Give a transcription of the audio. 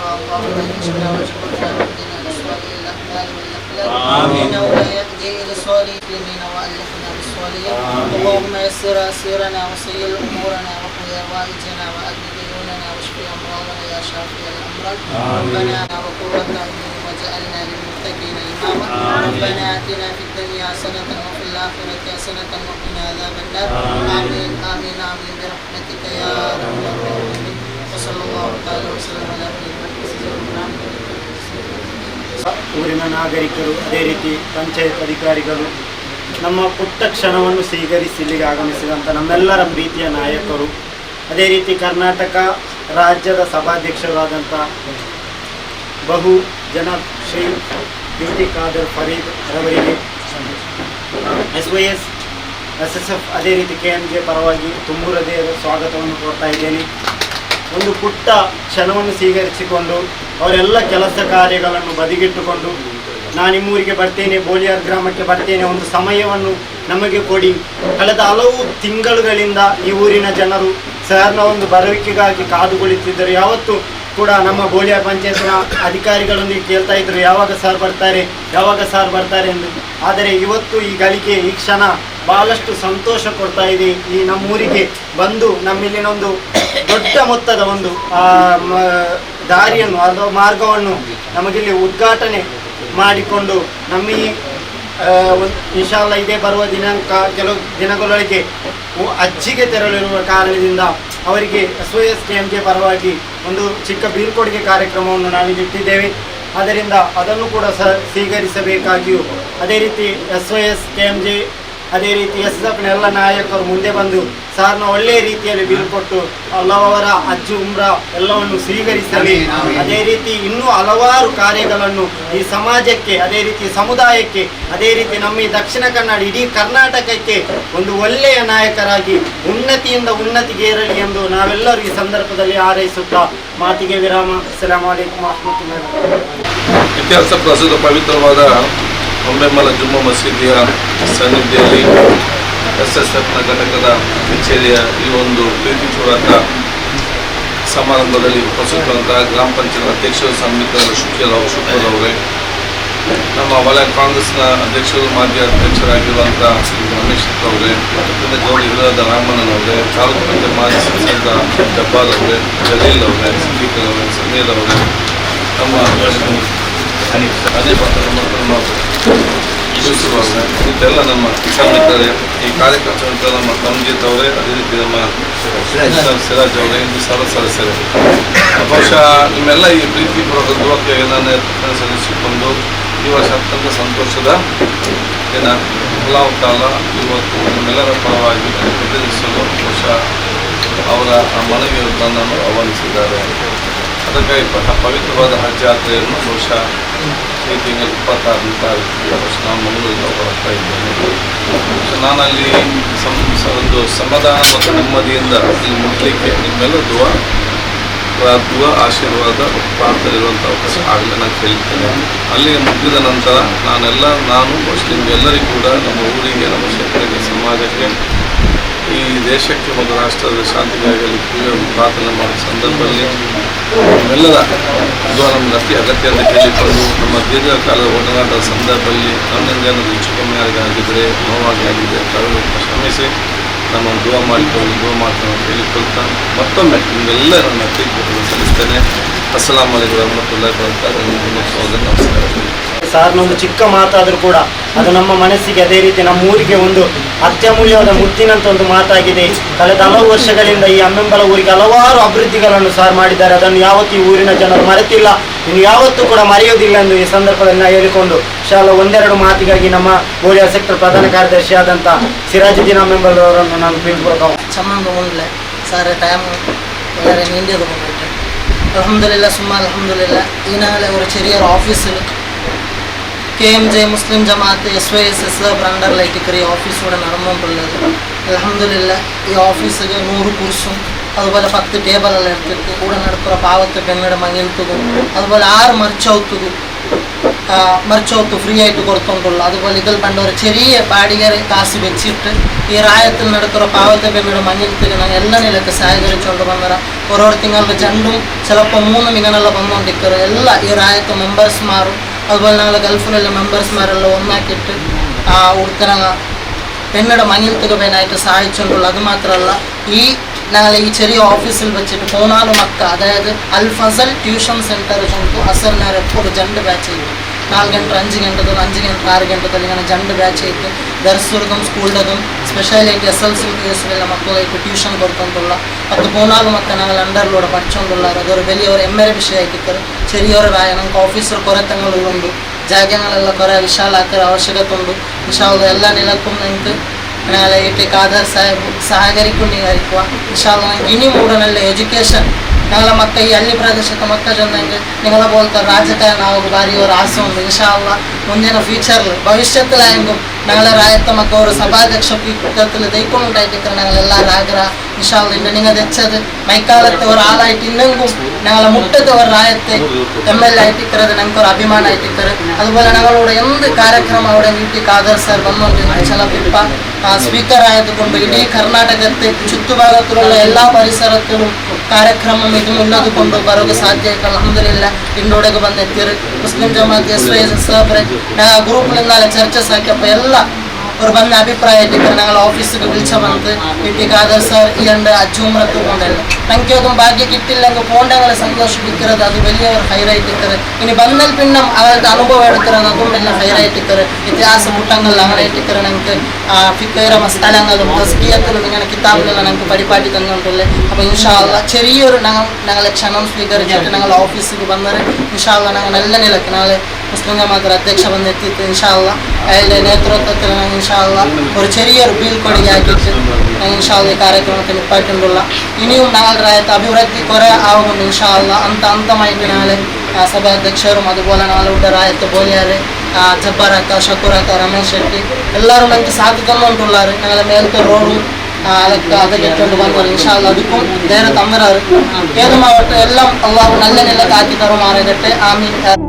اللهم اجعلنا وجبرنا واهدنا للصالحين الاقبال والاقلال آمين. انه لا يهدي إلى والفنا بالصالحين اللهم يسر أسيرنا وسير أمورنا وقضي حوائجنا وادي ديوننا واشف أمراضنا يا شافي الامراض ربنا وقرة اعين واجعلنا للمتقين إماما. ربنا آتنا في الدنيا حسنة وفي الآخرة حسنة وقنا عذاب النار. آمين. آمين. آمين. برحمتك يا أرحم الراحمين. وصلى الله تعالى وسلم على نبينا ಊರಿನ ನಾಗರಿಕರು, ಅದೇ ರೀತಿ ಪಂಚಾಯತ್ ಅಧಿಕಾರಿಗಳು ನಮ್ಮ ಪುಟ್ಟ ಕ್ಷಣವನ್ನು ಸ್ವೀಕರಿಸಿ ಇಲ್ಲಿಗೆ ಆಗಮಿಸಿದಂಥ ನಮ್ಮೆಲ್ಲರ ಪ್ರೀತಿಯ ನಾಯಕರು, ಅದೇ ರೀತಿ ಕರ್ನಾಟಕ ರಾಜ್ಯದ ಸಭಾಧ್ಯಕ್ಷರಾದಂಥ ಬಹು ಜನ ಶ್ರೀ ಬ್ಯೂಟಿ ಖಾದರ್ ಫರೀದ್ ರವರಿಗೆ S Y S S S F ಅದೇ ರೀತಿ ಕೆ ಎಂ ಜೆ ಪರವಾಗಿ ತುಂಬುರದೇ ಸ್ವಾಗತವನ್ನು ಕೊಡ್ತಾ ಇದ್ದೇನೆ. ಒಂದು ಪುಟ್ಟ ಕ್ಷಣವನ್ನು ಸ್ವೀಕರಿಸಿಕೊಂಡು ಅವರೆಲ್ಲ ಕೆಲಸ ಕಾರ್ಯಗಳನ್ನು ಬದಿಗಿಟ್ಟುಕೊಂಡು ನಾನು ನಿಮ್ಮೂರಿಗೆ ಬರ್ತೇನೆ ಬೋಳಿಯಾರ್ ಗ್ರಾಮಕ್ಕೆ ಬರ್ತೇನೆ, ಒಂದು ಸಮಯವನ್ನು ನಮಗೆ ಕೊಡಿ. ಕಳೆದ ಹಲವು ತಿಂಗಳುಗಳಿಂದ ಈ ಊರಿನ ಜನರು ಸರ್ನ ಒಂದು ಬರವಿಕೆಗಾಗಿ ಕಾದು ಯಾವತ್ತು ಕೂಡ ನಮ್ಮ ಬೋಳಿಯಾರ್ ಪಂಚಾಯತ್ನ ಅಧಿಕಾರಿಗಳೊಂದಿಗೆ ಕೇಳ್ತಾ ಇದ್ರು ಯಾವಾಗ ಸರ್ ಬರ್ತಾರೆ, ಯಾವಾಗ ಸರ್ ಬರ್ತಾರೆ ಎಂದು. ಆದರೆ ಇವತ್ತು ಈ ಗಳಿಕೆ ಈ ಕ್ಷಣ ಬಹಳಷ್ಟು ಸಂತೋಷ ಕೊಡ್ತಾ ಇದೆ ಈ ನಮ್ಮೂರಿಗೆ. ಬಂದು ನಮ್ಮಿಲ್ಲಿನೊಂದು ದೊಡ್ಡ ಮೊತ್ತದ ಒಂದು ದಾರಿಯನ್ನು ಅಥವಾ ಮಾರ್ಗವನ್ನು ನಮಗಿಲ್ಲಿ ಉದ್ಘಾಟನೆ ಮಾಡಿಕೊಂಡು ನಮ್ಮ ಈ ಇನ್ಶಾಲ್ಲ ಇದೇ ಬರುವ ದಿನಾಂಕ, ಕೆಲವು ದಿನಗಳೊಳಗೆ ಅಜ್ಜಿಗೆ ತೆರಳಿರುವ ಕಾರಣದಿಂದ ಅವರಿಗೆ S O S M J ಪರವಾಗಿ ಒಂದು ಚಿಕ್ಕ ಬೀಳ್ಕೊಡುಗೆ ಕಾರ್ಯಕ್ರಮವನ್ನು ನಾವು ಇಟ್ಟಿದ್ದೇವೆ. ಅದರಿಂದ ಅದನ್ನು ಕೂಡ ಸ, ಸ್ವೀಕರಿಸಬೇಕಾಗಿಯೂ ಅದೇ ರೀತಿ S O S K M J ಅದೇ ರೀತಿ ಎಸ್ ಎಫ್ನೆಲ್ಲ ನಾಯಕರು ಮುಂದೆ ಬಂದು ಸಾರ್ನ ಒಳ್ಳೆಯ ರೀತಿಯಲ್ಲಿ ಬೀಳ್ಕೊಟ್ಟು ಹಲವರ ಅಜ್ಜು, ಉಮ್ರ ಎಲ್ಲವನ್ನು ಸ್ವೀಕರಿಸಲಿ. ಅದೇ ರೀತಿ ಇನ್ನೂ ಹಲವಾರು ಕಾರ್ಯಗಳನ್ನು ಈ ಸಮಾಜಕ್ಕೆ, ಅದೇ ರೀತಿ ಸಮುದಾಯಕ್ಕೆ, ಅದೇ ರೀತಿ ನಮ್ಮ ಈ ದಕ್ಷಿಣ ಕನ್ನಡ, ಇಡೀ ಕರ್ನಾಟಕಕ್ಕೆ ಒಂದು ಒಳ್ಳೆಯ ನಾಯಕರಾಗಿ ಉನ್ನತಿಯಿಂದ ಉನ್ನತಿಗೇರಲಿ ಎಂದು ನಾವೆಲ್ಲರೂ ಈ ಸಂದರ್ಭದಲ್ಲಿ ಹಾರೈಸುತ್ತಾ ಮಾತಿಗೆ ವಿರಾಮ. ಅಸ್ಸಲಾಂ ಇತಿಹಾಸ ಪ್ರಸಿದ್ಧ ಪವಿತ್ರವಾದ ಒಂಬೆಮ್ಮಲ ಜುಮ್ಮ ಮಸೀದಿಯ ಸನ್ನಿಧಿಯಲ್ಲಿ ಎಸ್ ಎಸ್ ಎಫ್ನ ಘಟಕದ ಕಚೇರಿಯ ಈ ಒಂದು ಪ್ರೀತಿ ಸಮಾರಂಭದಲ್ಲಿ ಉಪಸ್ಥಿತರಂತಹ ಗ್ರಾಮ ಪಂಚಾಯತ್ ಅಧ್ಯಕ್ಷರು ಸಂಬಿತ ಶುಕ್ಲರಾವ್ ಶುಕ್ರವರೇ ನಮ್ಮ ವಲಯ ಕಾಂಗ್ರೆಸ್ನ ಅಧ್ಯಕ್ಷರು, ಮಾಜಿ ಅಧ್ಯಕ್ಷರಾಗಿರುವಂಥ ಶ್ರೀ ರಮೇಶ್ ಅವರೇ, ಮತ್ತು ಗೌರಿ ವಿರೋಧ ರಾಮಣ್ಣನ್ ಅವರೇ, ತಾಲೂಕು ಪಂಚಾಯತ್ ಮಾಜಿ ಸದಸ್ಯರಾದ ಜಬ್ಬಾರ್ ಅವರೇ, ಜಲೀಲ್ ಅವರೇ, ಸಿದ್ದೀಕರ್ ಅವರೇ, ಸಮೀರ್ ಅವರೇ, ನಮ್ಮ ಅದೇ ನಮ್ಮ ಅವರೇ ಇದೆಲ್ಲ ನಮ್ಮ ಮಿತ್ರರೇ ಈ ಕಾರ್ಯಕ್ರಮ ನಮ್ಮ ಕಂಜಿತ್ ಅವರೇ ಅದೇ ರೀತಿ ನಮ್ಮ ಸಿರಾಜ್. ಅವರೇ ಇನ್ನು ಸರ್ವ ಸದಸ್ಯರೇ ಬಹುಶಃ ನಿಮ್ಮೆಲ್ಲ ಈ ಪ್ರೀತಿಪೂರ್ವಕ ಧ್ರುವಕ್ಕೆ ನಾನು ಸಲ್ಲಿಸಿಕೊಂಡು ಈ ವರ್ಷ ಅತ್ಯಂತ ಸಂತೋಷದ ದಿನ. ತಾಲ ಇವತ್ತು ನಿಮ್ಮೆಲ್ಲರ ಪರವಾಗಿ ಪ್ರತಿನಿಧಿಸಲು ಬಹುಶಃ ಅವರ ಮನೆಗೆ ನನ್ನನ್ನು ಆಹ್ವಾನಿಸಿದ್ದಾರೆ ಅದಕ್ಕಾಗಿ ಪವಿತ್ರವಾದ ಹಜ್ ಯಾತ್ರೆಯನ್ನು ಬಹುಶಃ ಈ ತಿಂಗಳು ಇಪ್ಪತ್ತಾರನೇ ವರ್ಷ ನಾನು ಮಂಗಳೂರಿಂದ ಬರ್ತಾ ಇದ್ದೇನೆ ನಾನಲ್ಲಿ ಸಂ ಒಂದು ಸಮಾಧಾನ ಮತ್ತು ನೆಮ್ಮದಿಯಿಂದ ಇಲ್ಲಿ ಮುಟ್ಲಿಕ್ಕೆ ನಿಮ್ಮೆಲ್ಲ ದುವಾ ಆಶೀರ್ವಾದ ಪ್ರಾರ್ಥನೆ ಅವಕಾಶ ಆಗಲಿ ನಾನು ಕೇಳ್ತೇನೆ. ಅಲ್ಲಿಗೆ ಮುಗಿದ ನಂತರ ನಾನೆಲ್ಲ, ನಾನು, ಮುಸ್ಲಿಂ ಎಲ್ಲರಿಗೂ ಕೂಡ ನಮ್ಮ ಊರಿಗೆ, ನಮ್ಮ ಕ್ಷೇತ್ರಕ್ಕೆ, ಸಮಾಜಕ್ಕೆ, ಈ ದೇಶಕ್ಕೆ ಮತ್ತು ರಾಷ್ಟ್ರದ ಶಾಂತಿಗಾಗಿ ಪ್ರಾರ್ಥನೆ ಮಾಡುವ ಸಂದರ್ಭದಲ್ಲಿ ನಮ್ಮೆಲ್ಲರ ಇದು ನಮ್ಮ ಅತಿ ಅಗತ್ಯ ಅಂತ ಕೇಳಿಕೊಂಡು ನಮ್ಮ ದೀರ್ಘಕಾಲದ ಒಡನಾಟದ ಸಂದರ್ಭದಲ್ಲಿ ಏನಾದರೂ ಹೆಚ್ಚು ಕಮ್ಮಿ ಆಗಿದ್ದರೆ ನೋವಾಗಿ ಆಗಿದೆ ತಾವು ಶ್ರಮಿಸಿ ನಮ್ಮ ದೂರ ಮಾಡಿಕೊಂಡು ದೂರ ಮಾಡ್ಕೊಂಡು ಹೇಳಿಕೊಳ್ತಾ ಮತ್ತೊಮ್ಮೆ ನಿಮ್ಮೆಲ್ಲ ನನ್ನ ಅತಿ ಸಲ್ಲಿಸ್ತೇನೆ. ಅಸ್ಸಲಾಂ ಅಲೈಕುಮ್ ರಹಮತುಲ್ಲಾಹಿ ವಬರಕಾತುಹು ನಮಸ್ಕಾರ. ಸಾರ್ನ ಒಂದು ಚಿಕ್ಕ ಮಾತಾದರೂ ಕೂಡ ಅದು ನಮ್ಮ ಮನಸ್ಸಿಗೆ ಅದೇ ರೀತಿ ನಮ್ಮ ಊರಿಗೆ ಒಂದು ಅತ್ಯಮೂಲ್ಯವಾದ ಮುತ್ತಿನಂತ ಒಂದು ಮಾತಾಗಿದೆ ಕಳೆದ ಹಲವು ವರ್ಷಗಳಿಂದ ಈ ಅಮ್ಮೆಂಬಲ ಊರಿಗೆ ಹಲವಾರು ಅಭಿವೃದ್ಧಿಗಳನ್ನು ಸಾರ್ ಮಾಡಿದ್ದಾರೆ ಅದನ್ನು ಯಾವತ್ತೂ ಈ ಊರಿನ ಜನರು ಮರೆತಿಲ್ಲ ಇನ್ನು ಯಾವತ್ತೂ ಕೂಡ ಮರೆಯುವುದಿಲ್ಲ ಎಂದು ಈ ಸಂದರ್ಭದಲ್ಲಿ ನಾನು ಹೇಳಿಕೊಂಡು ಶಾಲಾ ಒಂದೆರಡು ಮಾತಿಗಾಗಿ ನಮ್ಮ ಗೋಳಿಯ ಸೆಕ್ಟರ್ ಪ್ರಧಾನ ಕಾರ್ಯದರ್ಶಿ ಆದಂಥ ಸಿರಾಜುದ್ದೀನ್ ಅಮ್ಮೆಂಬಲ್ ಅವರನ್ನು ನಾನು ಪ್ರೀತಿಪೂರ್ವಕ ಚಮ್ಮಂಗ ಮುಂದ್ಲೆ ಸಾರೆ ಟೈಮ್ വളരെ നീണ്ടത് കൊണ്ടിട്ട് അലഹമില്ല സുമ്മ അലഹമില്ല ഈനാലെ ഒരു ചെറിയൊരു ഓഫീസിൽ K M J Muslim Jamaat S Y S S ബ്രണ്ടറിലേക്ക് ചെറിയ ഓഫീസ് ഇവിടെ നടന്നുകൊണ്ടുള്ളത്. അലഹമില്ല ഈ ഓഫീസിൽ നൂറ് കുറിച്ചും അതുപോലെ പത്ത് ടേബിളെല്ലാം എടുത്തിട്ട് കൂടെ നടക്കുന്ന പാവത്തെ പെങ്ങളുടെ മങ്ങിൽത്തുകും അതുപോലെ ആറ് മറിച്ചൗത്തുകും മറിച്ചോത്ത് ഫ്രീ ആയിട്ട് കൊടുത്തോണ്ടുള്ളൂ അതുപോലെ ഇതിൽ പണ്ട് ഒരു ചെറിയ പാടികരെ കാശ് വെച്ചിട്ട് ഈ റായത്തിൽ നടക്കുന്ന പാവത്തെ പെമ്മയുടെ മഞ്ഞത്തിൽ ഞങ്ങൾ എല്ലാ നിലയ്ക്ക് സഹകരിച്ചുകൊണ്ട് വന്നറ ഓരോ തിങ്ങളുടെ ജണ്ടും ചിലപ്പോൾ മൂന്നും ഇങ്ങനെയുള്ള വന്നുകൊണ്ടിരിക്കുക എല്ലാ ഈ റായത്ത് മെമ്പേഴ്സ്മാരും അതുപോലെ ഞങ്ങൾ ഗൾഫിലുള്ള മെമ്പേഴ്സ്മാരെല്ലാം ഒന്നാക്കിയിട്ട് ആ ഉടുക്കനങ്ങ പെണ്ണുടെ മഞ്ഞൾ തുകവേനായിട്ട് സഹായിച്ചുകൊണ്ടുള്ള അതുമാത്രമല്ല ഈ ഞങ്ങൾ ഈ ചെറിയ ഓഫീസിൽ വെച്ചിട്ട് മൂന്നാൽ മക്ക അതായത് അൽ ഫസൽ ട്യൂഷൻ സെന്റർ കൊണ്ട് അസറിനെ എപ്പോഴും രണ്ട് ബാച്ച് ചെയ്യും ನಾಲ್ಕು ಗಂಟೆ ಅಂಜು ಗಂಟೆದು ಅಂಜು ಗಂಟೆ ಆರು ಗಂಟೆದಲ್ಲಿ ನಾನು ಜಂಡು ಬ್ಯಾಚ್ ಐತೆ ದರ್ಸರ್ದು ಸ್ಕೂಲ್ದು ಸ್ಪೆಷಲ್ ಐತೆ ಎಸ್ ಎಲ್ ಸಿ ಎಲ್ಲ ಮಕ್ಕಳಿಗೆ ಟ್ಯೂಷನ್ ಬರ್ಕೊಂತುಳ್ಳ ಮತ್ತು ಪೋನಾಗ ಮತ್ತು ನಾವೆಲ್ಲ ಅಂಡರ್ಲೋಡ ಪಡ್ಚೊಂದುಳ್ಳಾರ ಅದರ ಬೆಲೆಯವರು ಎಮ್ ಎಲ್ ವಿಷಯ ಆಯ್ತಿತ್ತು ಸರಿಯವರ ನಂಗೆ ಆಫೀಸರ್ ಕೊರೆ ತಂಗಳು ಒಂದು ಜಾಗಗಳೆಲ್ಲ ಕೊರೆ ವಿಶಾಲ ಹಾಕೋ ಅವಶ್ಯಕತೆ ಉಂಡು ವಿಶಾಲ ಎಲ್ಲ ನೆಲ ತುಂಬ ನಿಂತು ನಾಳೆ ಏಕೆ ಕಾದರ್ ಸಾಹೇಬ್ ಸಹಕರಿಕೊಂಡಿಗಾರಿಕುವ ಇನ್ಶಾಲ್ಲ ಇನಿ ಮೂಡನಲ್ಲಿ ಎಜುಕೇಷನ್ ഞങ്ങളെ മക്കൾ ഈ അന്യ പ്രദേശത്തെ മക്കളുണ്ടെങ്കിൽ നിങ്ങളെ പോലത്തെ രാജ്യക്കാരനാവുക ഭാര്യ ഒരു ആശയമുണ്ട് ഇൻഷാള്ള മുന്നിന ഫ്യൂച്ചറിൽ ഭവിഷ്യത്തിലായെങ്കിലും ഞങ്ങളെ രാജ്യത്തെ മക്കൾ ഒരു സഭാധ്യക്ഷ പീഠത്തിൽ ദൈവമുണ്ടാക്കിയിട്ട് ഞങ്ങളെല്ലാവരും ആഗ്രഹം ഇൻഷാല്ല ഇന്ന് നിങ്ങൾ തെച്ചത് മൈക്കാലത്തെ ഒരാളായിട്ട് ഇന്നെങ്കും ഞങ്ങളെ മുട്ടത്തെ ഒരു റായത്തെ എം എൽ എ ആയിട്ടിക്കറത് ഞങ്ങൾക്ക് ഒരു അഭിമാനം ആയിട്ടിക്കറ് അതുപോലെ ഞങ്ങളോട് എന്ത് കാര്യക്രമം അവിടെ വീട്ടിൽ കാദർ സാർ വന്നുകൊണ്ടിരുന്നു ചിലപ്പിപ്പ സ്പീക്കർ ആയതുകൊണ്ട് ഇടീ കർണാടകത്തെ ചുറ്റുഭാഗത്തിലുള്ള എല്ലാ പരിസരത്തിലും ಕಾರ್ಯಕ್ರಮ ಇದು ಉಳ್ಳದು ಕೊಂಡು ಬರೋಕೆ ಸಾಧ್ಯ ಆಯ್ತು ಅಲ್ಹಮ್ದುಲಿಲ್ಲ ಇಂಡೋಡೆಗೆ ಬಂದೆತ್ತಿರು Muslim Jamaat S Y S ಸಾಬ್ರೆ ಗ್ರೂಪ್ಲಿಂದ ಚರ್ಚೆ ಸಾಕ್ಯಪ್ಪ ಎಲ್ಲ ಅವ್ರು ಬಂದು ಅಭಿಪ್ರಾಯ ಇಟ್ಟಿದ್ದಾರೆ ನಂಗೆ ಆಫೀಸಿಗೆ ವಿಳಿಸ ಬಂದು ಇಟ್ಟಿಗಾದ ಸರ್ ಇರಂಡು ಅಜ್ಜೂಮ್ರದ್ದು ಕೊಂಡಲ್ಲ ನಂಗೆ ಅದೊಂದು കിട്ടില്ല അങ്ങ് പോണ്ടെങ്കിൽ അത് വലിയ ഹൈറൈറ്റിക്കറ് ഇനി വന്നാൽ പിന്നെ അവരുടെ അനുഭവം എടുക്കുന്നത് അതും വലിയ ഹൈറൈറ്റിക്കറ് ഇതിഹാസ കൂട്ടങ്ങളിൽ ഹൈറൈറ്റിക്കറ് ഞങ്ങൾക്ക് ഫിക്കൈറമ സ്ഥലങ്ങളും തസ്കിയത്തിലും ഇങ്ങനെ കിതാബുകളും ഞങ്ങൾക്ക് പരിപാടി തന്നിട്ടുള്ളത് അപ്പോൾ ഇൻഷാല്ല ചെറിയൊരു ഞങ്ങൾ ഞങ്ങളെ ക്ഷണം സ്വീകരിച്ചിട്ട് ഞങ്ങൾ ഓഫീസിൽ വന്നത് ഇൻഷാല്ല ഞങ്ങൾ നല്ല നിലയ്ക്ക് ഞങ്ങൾ മുസ്ലിം ജമാഅത്ത് അധ്യക്ഷ വന്നെത്തിയിട്ട് ഇൻഷാല്ല അയാളുടെ നേതൃത്വത്തിൽ ഞങ്ങൾ ഇൻഷാല്ല ഒരു ചെറിയൊരു ബീൽക്കൊടി ആക്കിയിട്ട് ഇൻഷാല്ല ഈ കാര്യക്രമത്തിൽ ഉൾപ്പെട്ടുകൊണ്ടുള്ള ഇനിയും ഞങ്ങളുടെ അഭിവൃദ്ധി കുറേ ആവുന്നുണ്ട് ഇൻഷാല്ല അന്ത അന്തമായിട്ട് ഞങ്ങൾ സഭ അധ്യക്ഷരും അതുപോലെ ഞങ്ങളുടെ രായത്ത് പോലെയാൽ ജബ്ബാർ അക്ക ഷക്കൂർ അക്ക രമേശ് ഷെട്ടി എല്ലാവരും എനിക്ക് സാധിക്കുന്നുണ്ടുള്ളാറ് ഞങ്ങളെ മേലത്തെ റോഡും ಅದಕ್ಕೆ ಅದಕ್ಕೆ ಇಟ್ಕೊಂಡು ಬಂದರು ಇನ್ಶಾಲ್ಲ ಅದಕ್ಕೂ ಬೇರೆ ತಂದರವರು ಏದು ಮಾವಟ್ಟು ಎಲ್ಲ ಅಲ್ಲಾವು ನಲ್ಲನೆಲ್ಲ ಹಾಕಿದರು ಮಾರಾಗಟ್ಟೆ ಆಮೇಲೆ